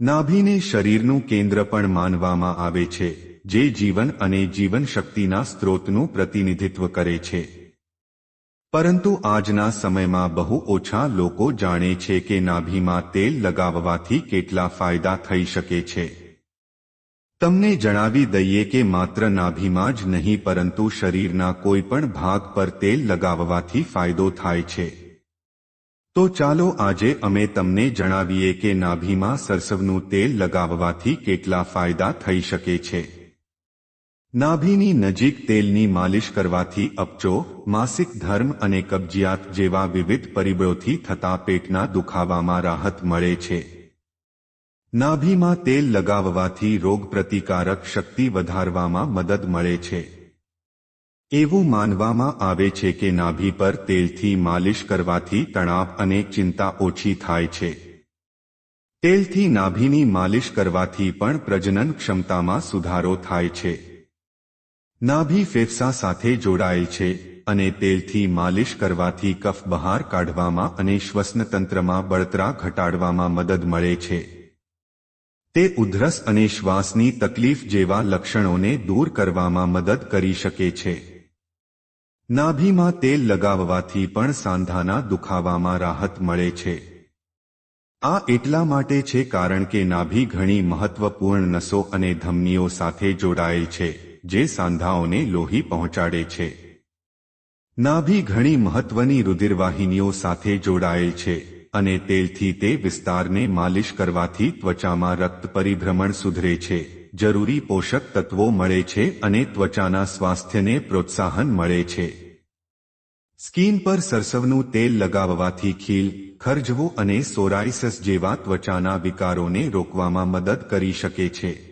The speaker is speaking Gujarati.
નાભીને શરીરનું કેન્દ્ર પણ માનવામાં આવે છે, જે જીવન અને જીવન શક્તિના સ્ત્રોતનું પ્રતિનિધિત્વ કરે છે. પરંતુ આજના સમયમાં બહુ ઓછા લોકો જાણે છે કે નાભીમાં તેલ લગાવવાથી કેટલા ફાયદા થઈ શકે છે. તમને જણાવી દઈએ કે માત્ર નાભીમાં જ નહીં, પરંતુ શરીરના કોઈ પણ ભાગ પર તેલ લગાવવાથી ફાયદો થાય છે. તો ચાલો આજે અમે તમને જણાવીએ કે નાભીમાં સરસવનું તેલ લગાવવાથી કેટલા ફાયદા થઈ શકે છે. નાભીની નજીક તેલની માલિશ કરવાથી અપચો, માસિક ધર્મ અને કબજિયાત જેવા વિવિધ પરિબળોથી થતા પેટના દુખાવામાં રાહત મળે છે. નાભીમાં તેલ લગાવવાથી રોગપ્રતિકારક શક્તિ વધારવામાં મદદ મળે છે. એવું માનવામાં આવે છે કે નાભી પર તેલથી માલિશ કરવાથી તણાવ અને ચિંતા ઓછી થાય છે. તેલથી નાભીની માલિશ કરવાથી પણ પ્રજનન ક્ષમતામાં સુધારો થાય છે. નાભી ફેફસા સાથે જોડાયેલ છે અને તેલથી માલિશ કરવાથી કફ બહાર કાઢવામાં અને શ્વસનતંત્રમાં બળતરા ઘટાડવામાં મદદ મળે છે. તે ઉધરસ અને શ્વાસની તકલીફ જેવા લક્ષણોને દૂર કરવામાં મદદ કરી શકે છે. નાભીમાં તેલ લગાવવાથી પણ સાંધાના દુખાવામાં રાહત મળે છે. આ એટલા માટે છે કારણ કે નાભી ઘણી મહત્વપૂર્ણ નસો અને ધમનીઓ સાથે જોડાયેલ છે, જે સાંધાઓને લોહી પહોંચાડે છે. નાભી ઘણી મહત્વની રુધિરવાહિનીઓ સાથે જોડાયેલ છે, અને તેલથી તે વિસ્તારને માલિશ કરવાથી ત્વચામાં રક્ત પરિભ્રમણ સુધરે છે. જરૂરી પોષક તત્વો મળે છે અને ત્વચાના સ્વાસ્થ્યને પ્રોત્સાહન મળે છે. સ્કીન પર સરસવનું તેલ લગાવવાથી ખીલ, ખરજવું અને સોરાઇસસ જેવા ત્વચાના વિકારોને રોકવામાં મદદ કરી શકે છે.